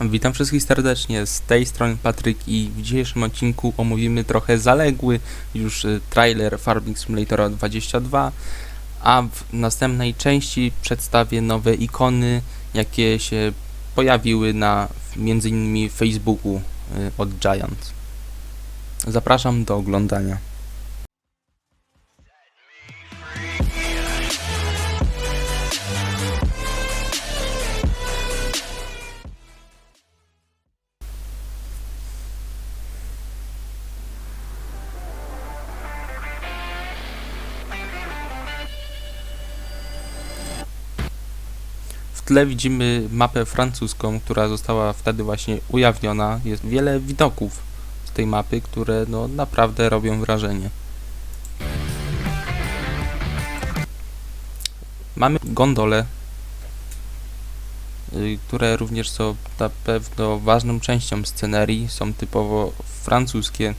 Witam wszystkich serdecznie, z tej strony Patryk i w dzisiejszym odcinku omówimy trochę zaległy już y, trailer Farming Simulatora 22, a w następnej części przedstawię nowe ikony, jakie się pojawiły na m.in. Facebooku y, od Giant. Zapraszam do oglądania. Tle widzimy mapę francuską, która została wtedy właśnie ujawniona. Jest wiele widoków z tej mapy, które no naprawdę robią wrażenie. Mamy gondole, y, które również są na pewno ważną częścią scenerii, są typowo francuskie.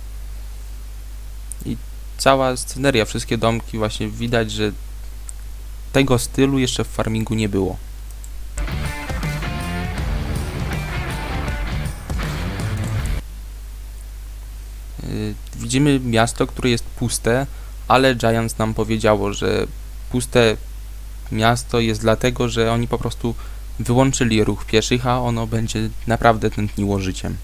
I cała sceneria, wszystkie domki, właśnie widać, że tego stylu jeszcze w farmingu nie było. Widzimy miasto, które jest puste, ale Giants nam powiedziało, że puste miasto jest dlatego, że oni po prostu wyłączyli ruch pieszych, a ono będzie naprawdę tętniło życiem.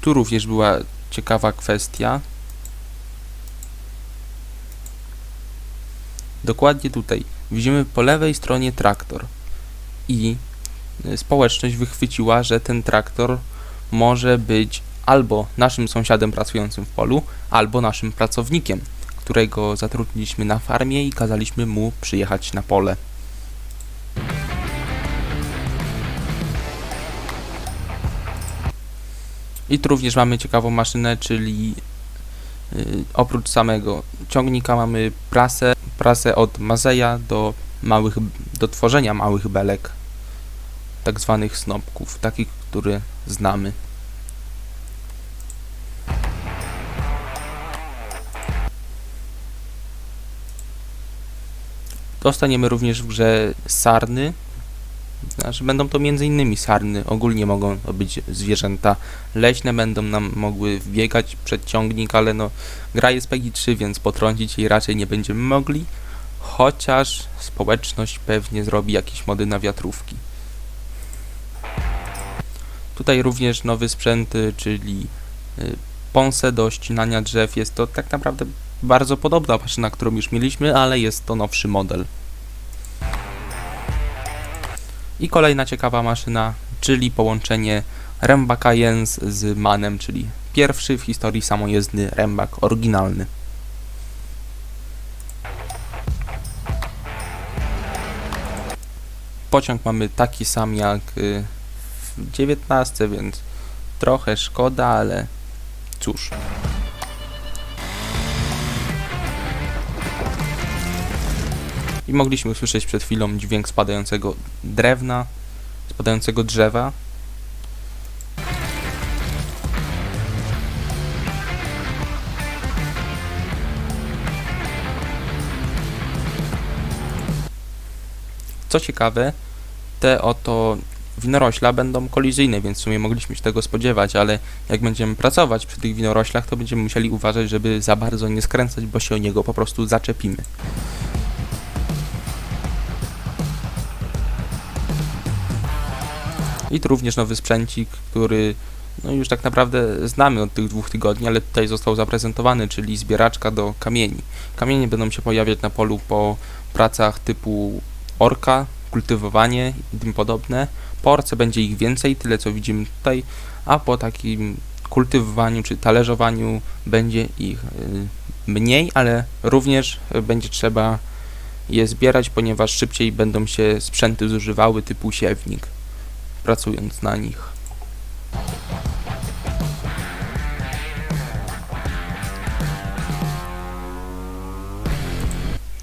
Tu również była ciekawa kwestia. Dokładnie tutaj widzimy po lewej stronie traktor i y, społeczność wychwyciła, że ten traktor może być albo naszym sąsiadem pracującym w polu, albo naszym pracownikiem, którego zatrudniliśmy na farmie i kazaliśmy mu przyjechać na pole. I tu również mamy ciekawą maszynę, czyli y, oprócz samego ciągnika mamy prasę, prasę od Mazeja do małych, do tworzenia małych belek, tak zwanych snopków, takich, które znamy. Dostaniemy również w grze sarny, znaczy będą to m.in. sarny, ogólnie mogą to być zwierzęta leśne, będą nam mogły wbiegać przed ciągnik, ale no gra jest PEGI 3, więc potrącić jej raczej nie będziemy mogli, chociaż społeczność pewnie zrobi jakieś mody na wiatrówki. Tutaj również nowy sprzęt, y, czyli y, ponse do ścinania drzew. Jest to tak naprawdę bardzo podobna maszyna, którą już mieliśmy, ale jest to nowszy model. I kolejna ciekawa maszyna, czyli połączenie Rembaka Jens z Manem, czyli pierwszy w historii samojezdny Rembak oryginalny. Pociąg mamy taki sam jak y, w 19, więc trochę szkoda, ale cóż. I mogliśmy usłyszeć przed chwilą dźwięk spadającego drewna, spadającego drzewa. Co ciekawe, te oto winorośla będą kolizyjne, więc w sumie mogliśmy się tego spodziewać, ale jak będziemy pracować przy tych winoroślach, to będziemy musieli uważać, żeby za bardzo nie skręcać, bo się o niego po prostu zaczepimy. I tu również nowy sprzęcik, który no już tak naprawdę znamy od tych dwóch tygodni, ale tutaj został zaprezentowany, czyli zbieraczka do kamieni. Kamienie będą się pojawiać na polu po pracach typu orka, kultywowanie i tym podobne. Po orce będzie ich więcej, tyle co widzimy tutaj, a po takim kultywowaniu czy talerzowaniu będzie ich y, mniej, ale również będzie trzeba je zbierać, ponieważ szybciej będą się sprzęty zużywały typu siewnik, pracując na nich.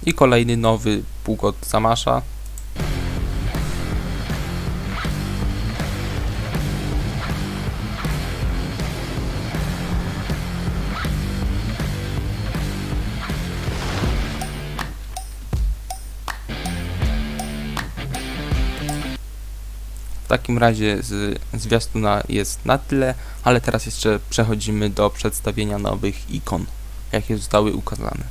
I kolejny nowy pług od W takim razie z zwiastuna jest na tyle, ale teraz jeszcze przechodzimy do przedstawienia nowych ikon, jakie zostały ukazane.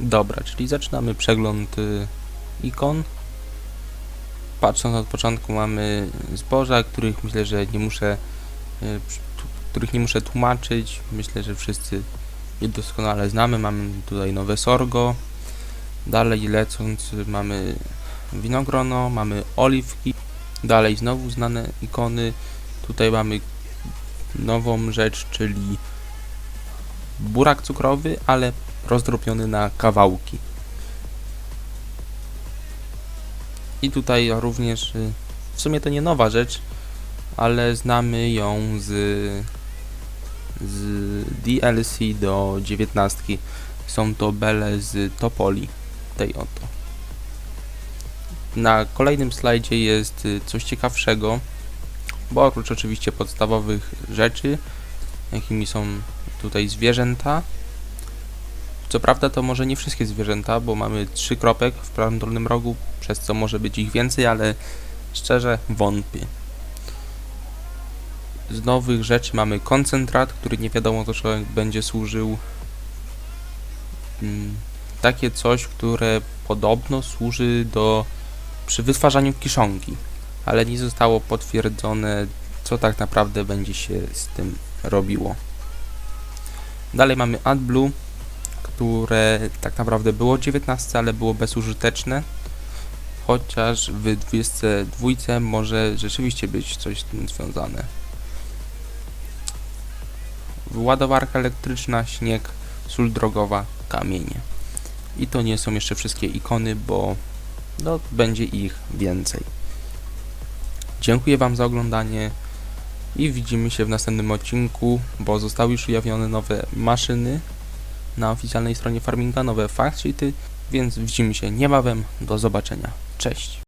Dobra, czyli zaczynamy przegląd y, ikon. Patrząc od początku mamy zboża, których myślę, że nie muszę y, których nie muszę tłumaczyć. Myślę, że wszyscy je doskonale znamy. Mamy tutaj nowe sorgo. Dalej lecąc mamy winogrono, mamy oliwki. Dalej znowu znane ikony. Tutaj mamy nową rzecz, czyli burak cukrowy, ale rozdrobiony na kawałki. I tutaj również, y, w sumie to nie nowa rzecz, ale znamy ją z, z DLC do 19. Są to bele z Topoli, tej oto. Na kolejnym slajdzie jest y, coś ciekawszego, bo oprócz oczywiście podstawowych rzeczy, jakimi są tutaj zwierzęta, co prawda to może nie wszystkie zwierzęta, bo mamy trzy kropek w prawym dolnym rogu, przez co może być ich więcej, ale szczerze wątpię. Z nowych rzeczy mamy koncentrat, który nie wiadomo do czego będzie służył. Mm, Takie coś, które podobno służy do przy wytwarzaniu kiszonki, ale nie zostało potwierdzone, co tak naprawdę będzie się z tym robiło. Dalej mamy AdBlue, które tak naprawdę było 19, ale było bezużyteczne. Chociaż w 22 może rzeczywiście być coś z tym związane. Ładowarka elektryczna, śnieg, sól drogowa, kamienie. I to nie są jeszcze wszystkie ikony, bo no, będzie ich więcej. Dziękuję Wam za oglądanie i widzimy się w następnym odcinku, bo zostały już ujawnione nowe maszyny na oficjalnej stronie Farminga, nowe fact sheety, więc widzimy się niebawem. Do zobaczenia. Cześć.